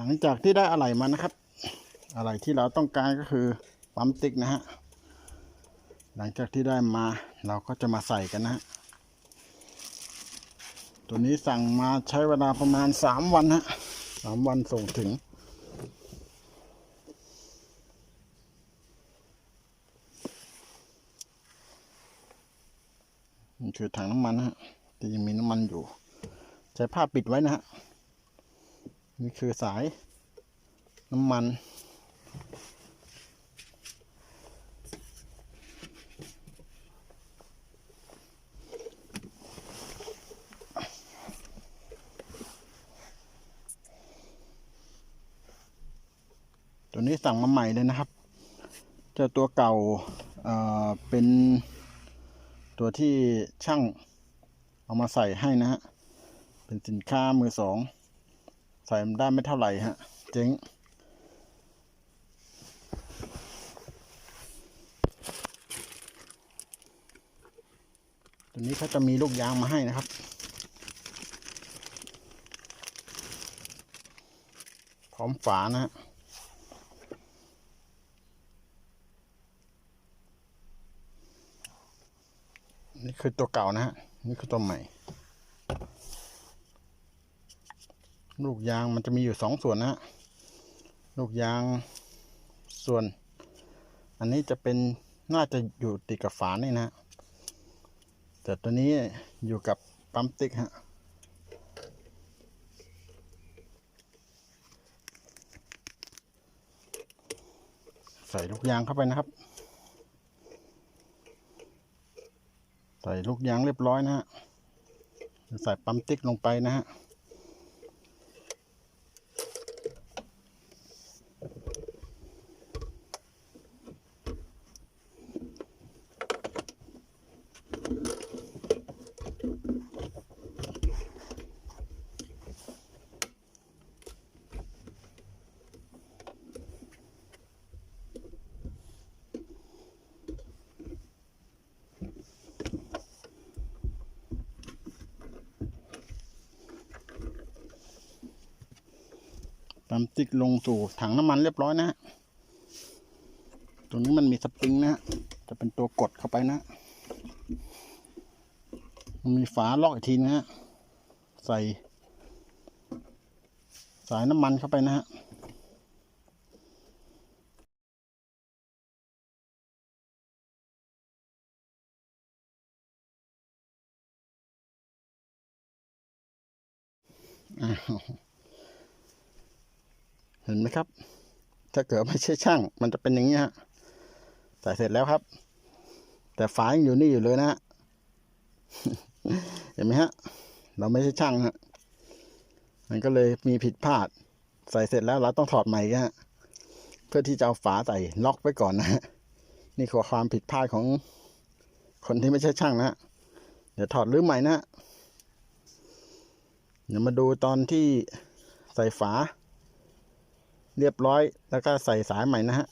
หลังจากที่ได้อะไหล่มานะครับ อะไหล่ที่เราต้องการก็คือปั๊มติ๊กนะฮะ หลังจากที่ได้มาเราก็จะมาใส่กันนะฮะตัวนี้สั่งมาใช้เวลาประมาณสามวันฮะสามวันส่งถึง นี่คือถังน้ำมันนะฮะที่ยังมีน้ำมันอยู่ ใช้ผ้าปิดไว้นะฮะ นี่คือสายน้ำมัน ตัวนี้สั่งมาใหม่เลยนะครับเจ้าตัวเก่าเอ่อเป็นตัวที่ช่างเอามาใส่ให้นะฮะ เป็นสินค้ามือสอง ใส่ได้ไม่เท่าไหร่ฮะ เจ๊งตัวนี้เขาจะมีลูกยางมาให้นะครับ พร้อมฝานะฮะนี่คือตัวเก่านะฮะ นี่คือตัวใหม่ ลูกยางมันจะมีอยู่สองส่วนนะฮะลูกยางส่วน อันนี้จะเป็นน่าจะอยู่ติดกับฝานี่นะฮะแต่ตัวนี้อยู่กับปั๊มติ๊กฮะใส่ลูกยางเข้าไปนะครับ ใส่ลูกยางเรียบร้อยนะฮะ ใส่ปั๊มติ๊กลงไปนะฮะ ปั๊มติ๊กลงสู่ถังน้ำมันเรียบร้อยนะ ตรงนี้มันมีสปริงนะฮะจะเป็นตัวกดเข้าไปนะมันมีฝาล็อกอีกทีนะฮะ ใส่ สายน้ำมันเข้าไปนะฮะอ้าว เห็นไหมครับ ถ้าเกิดไม่ใช่ช่าง มันจะเป็นอย่างนี้ฮะใส่เสร็จแล้วครับ แต่ฝายังอยู่นี่อยู่เลยนะฮะเห็นไหมฮะ เราไม่ใช่ช่างฮะมันก็เลยมีผิดพลาด ใส่เสร็จแล้วเราต้องถอดใหม่ฮะเพื่อที่จะเอาฝาใส่ล็อกไว้ก่อนนะฮะนี่คือความผิดพลาดของคนที่ไม่ใช่ช่างนะฮะเดี๋ยวถอดรื้อใหม่นะฮะเดี๋ยวมาดูตอนที่ใส่ฝา เรียบร้อย แล้วก็ใส่สายใหม่นะฮะ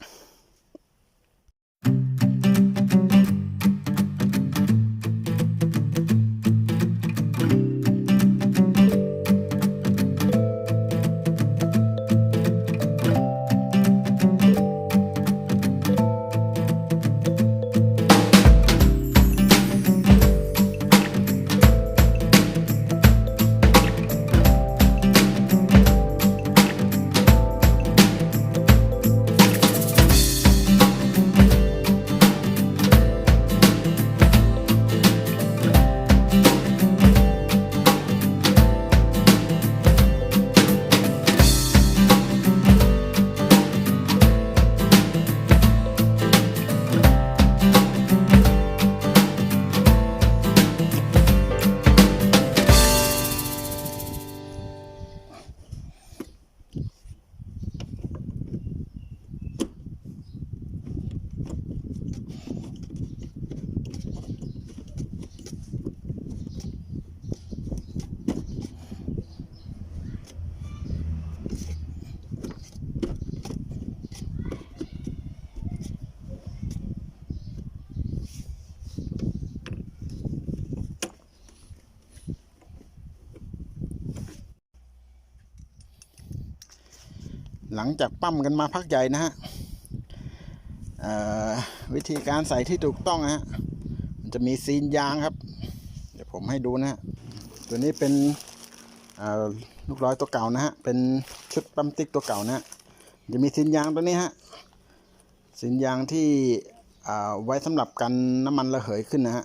หลังจากปั้มกันมาพักใหญ่นะฮะวิธีการใส่ที่ถูกต้องนะฮะมันจะมีซีนยางครับ เดี๋ยวผมให้ดูนะฮะตัวนี้เป็นลูกร้อยตัวเก่านะฮะเป็นชุดปั๊มติ๊กตัวเก่านะฮะจะมีซีนยางตัวนี้ฮะซีนยางที่ไว้สำหรับกันน้ำมันระเหยขึ้นนะฮะ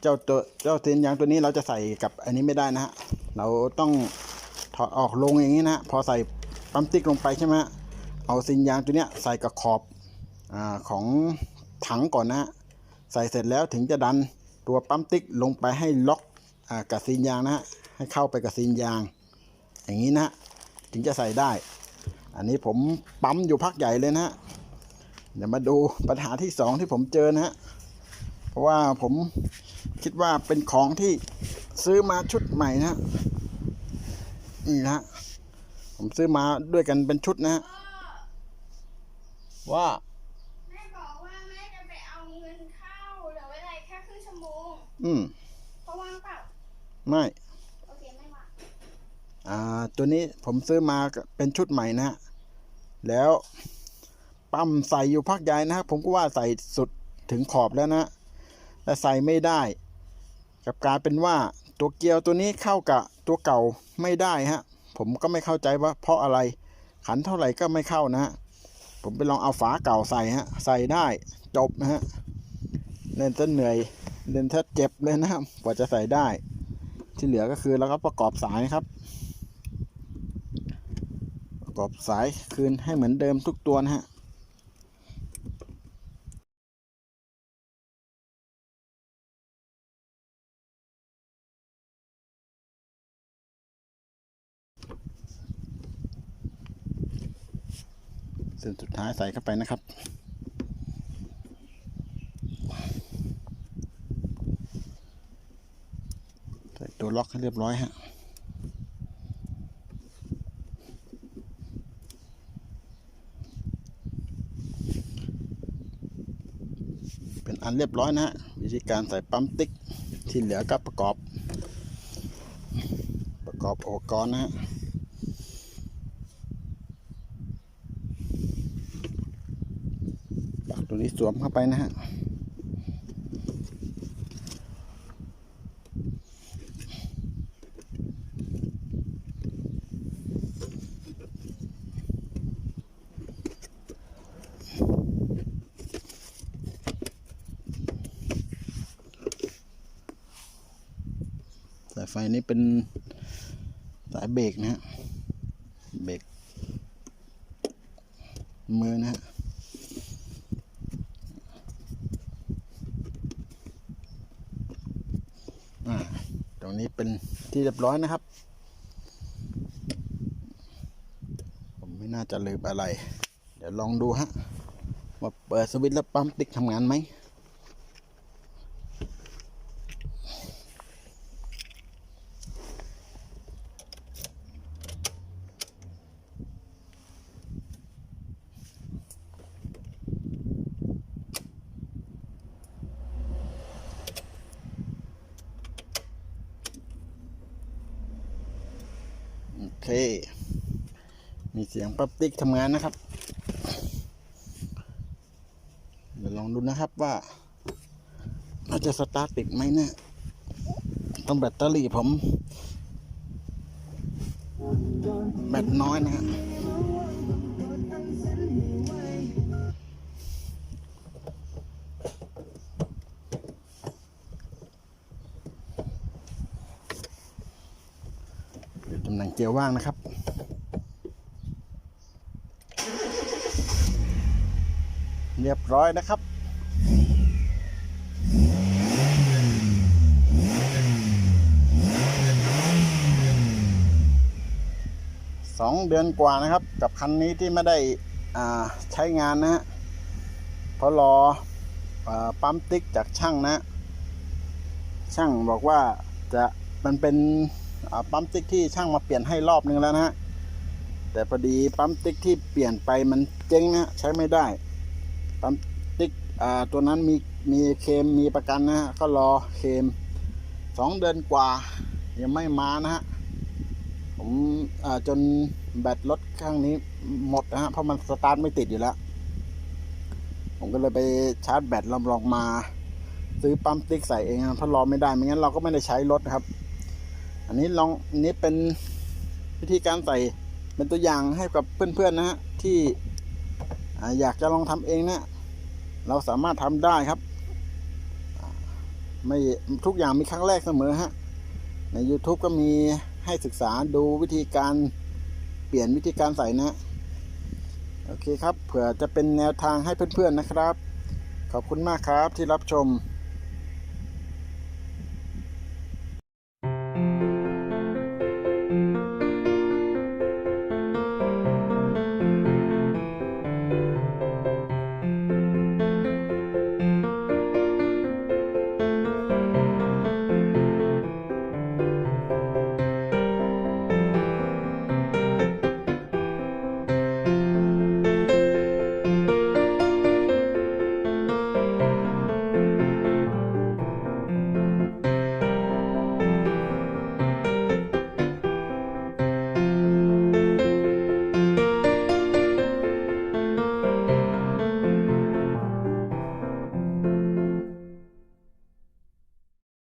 เจ้าตัวเจ้าซีนยางตัวนี้เราจะใส่กับอันนี้ไม่ได้นะฮะเราต้องถอดออกลงอย่างนี้นะพอใส่ ปั๊มติ๊กลงไปใช่ไหมฮะเอาซินยางตัวเนี้ยใส่กับขอบอาของถังก่อนนะฮะใส่เสร็จแล้วถึงจะดันตัวปั๊มติ๊กลงไปให้ล็อกอากับซินยางนะฮะให้เข้าไปกับซินยาง อย่างนี้นะฮะถึงจะใส่ได้ อันนี้ผมปั๊มอยู่พักใหญ่เลยนะฮะเดี๋ยวมาดูปัญหาที่สองที่ผมเจอนะฮะเพราะว่าผมคิดว่าเป็นของที่ซื้อมาชุดใหม่นะฮะนี่นะฮะ ผมซื้อมาด้วยกันเป็นชุดนะฮะว่าแม่บอกว่าแม่จะไปเอาเงินเข้าเหลือเวลาแค่ครึ่งชั่วโมงอืมเขาว่างเปล่าไม่โอเคไม่ว่างอ่าตัวนี้ผมซื้อมาเป็นชุดใหม่นะฮะแล้วปั๊มใส่อยู่พักใหญ่นะฮะผมก็ว่าใส่สุดถึงขอบแล้วนะแต่ใส่ไม่ได้กลับกลารเป็นว่าตัวเกียวตัวนี้เข้ากับตัวเก่าไม่ได้ฮะ ผมก็ไม่เข้าใจว่าเพราะอะไรขันเท่าไหร่ก็ไม่เข้านะฮะผมไปลองเอาฝาเก่าใส่ฮะ ใส่ได้จบนะฮะเล่นจะเหนื่อยเล่นถ้าเจ็บเลยนะครับกว่าจะใส่ได้ ที่เหลือก็คือแล้วก็ประกอบสายครับ ประกอบสายคืนให้เหมือนเดิมทุกตัวนะฮะ ส้นสุดท้ายใส่เข้าไปนะครับ ใส่ตัวล็อกให้เรียบร้อยฮะเป็นอันเรียบร้อยนะฮะวิธีการใส่ปั๊มติ๊กที่เหลือก็ประกอบ ประกอบอุปกรณ์นะฮะ ปลัก ตัวนี้สวมเข้าไปนะฮะสายไฟนี้เป็นสายเบรกนะฮะ เบรกมือนะฮะ อ่า ตรงนี้ เป็นที่เรียบร้อยนะครับ ผมไม่น่าจะลืมอะไร เดี๋ยวลองดูฮะว่าเปิดสวิตช์แล้วปั๊มติ๊กทำงานไหม เค มีเสียงปั๊บติ๊กทำงานนะครับ เดี๋ยวลองดูนะครับว่าเราจะสตาร์ทติดไหมเนะี่ยต้องแบตเตอรี่ผม แบตน้อยนะครับ เกียร์ว่างนะครับ เรียบร้อยนะครับสองเดือนกว่านะครับ กับคันนี้ที่ไม่ได้ใช้งานนะฮะเพราะรออปั๊มติ๊กจากช่างนะ ช่างบอกว่าจะมันเป็น ปั๊มติ๊กที่ช่างมาเปลี่ยนให้รอบนึงแล้วนะฮะแต่พอดีปั๊มติ๊กที่เปลี่ยนไปมันเจ๊งนะใช้ไม่ได้ปั๊มติ๊กอ่าตัวนั้นมีมีเคมมีประกันนะฮะก็รอเคมสองเดือนกว่า ยังไม่มานะฮะผมอ่าจนแบตรถข้างนี้หมดนะฮะเพราะมันสตาร์ทไม่ติดอยู่แล้ว ผมก็เลยไปชาร์จแบตลองลองมา ซื้อปั๊มติ๊กใส่เองนะเพราะรอไม่ได้ไม่งั้นเราก็ไม่ได้ใช้รถนะครับ อันนี้ลองอันนี้เป็นวิธีการใส่เป็นตัวอย่างให้กับเพื่อนๆนะฮะที่อ่อยากจะลองทำเองนะเราสามารถทำได้ครับ ไม่ทุกอย่างมีครั้งแรกเสมอฮะใน YouTube ก็มีให้ศึกษาดูวิธีการเปลี่ยนวิธีการใส่นะโอเคครับ เผื่อจะเป็นแนวทางให้เพื่อนๆนะครับ ขอบคุณมากครับที่รับชม